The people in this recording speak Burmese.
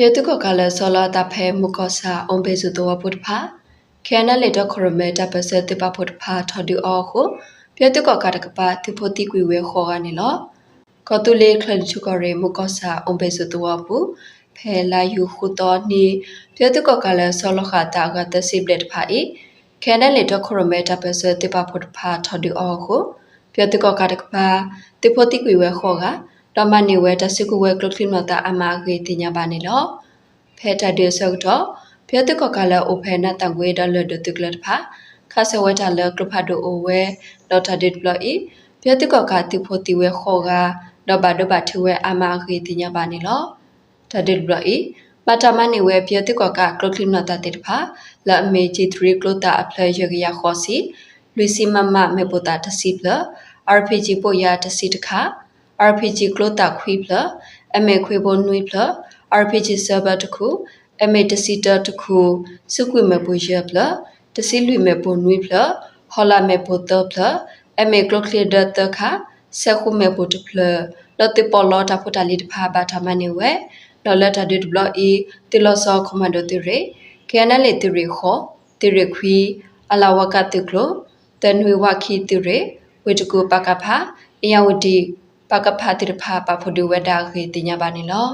ပြေတုကကလဆောလာတဖဲမုကဆာအုံဘေစုတောပုတ်ဖာခဲနလေတခရမေတပစတိပပုတ်ဖာထဒူအောခုပြေတုကကတကပါတိဖိုတိကွေဝဲခေါ်ကနေလောကတုလေခလန်ချုကရေမုကဆာအုံဘေစုတောပုဖဲလာယူခုတော်နီပြေတုကကလဆောလခတာကတစိဘလက်ဖာဤခဲနလေတခရမေတပစတိပပုတ်ဖာထဒူအောခုပြေတုကကတကပါတိဖိုတိကွေဝဲခေါ်က တမနေဝဲတစကုဝဲကလခိမတာအမာဂေတင်ညာပါနေလောဖဲတတေဆောက်တော့ဖဲတကကလာအိုဖဲနာတငွေဒလဒတုကလတ်ဖာခါဆဝဲတလကလဖာဒိုအိုဝဲလော်တာဒစ်ဘလီဖဲတကကတိဖိုတီဝဲခေါ်ကတော့ဘာဒဘာထဝဲအမာဂေတင်ညာပါနေလောတဒစ်ဘလီပတမနေဝဲပြတိကကကလခိမတာတေဖာလာအမေဂျီ3ကလတာအဖလရရခေါ်စီလူစီမမမေပိုတာတစီပလ RPG ပိုရတစီတခါ RPG ကလိုတာခွေးဖလအမေခွေဘုံနွေဖလ RPG server တခုအမေတစီတာတခုစုကွေမပူရဖလတစီလွေမပူနွေဖလဟောလာမပူတဖလအမေကလိုကလီဒတခါဆခုမပူတဖလလတ်တပေါ်လောတာဖူတာလီတဖာဘာထမနေဝဲလော်လက်တာဒစ်ဘလော့အီတီလောဆောကွန်မန်ဒိုတီရေကေနလေတီရီခောတီရီခွီအလာဝကတိကလိုတန်ဝေဝခီတီရေဝေတကူပကဖာအယဝတီ ပကဖာတိရဖာပဖို့ဒီဝဒါခေတင်ညာပါနေလော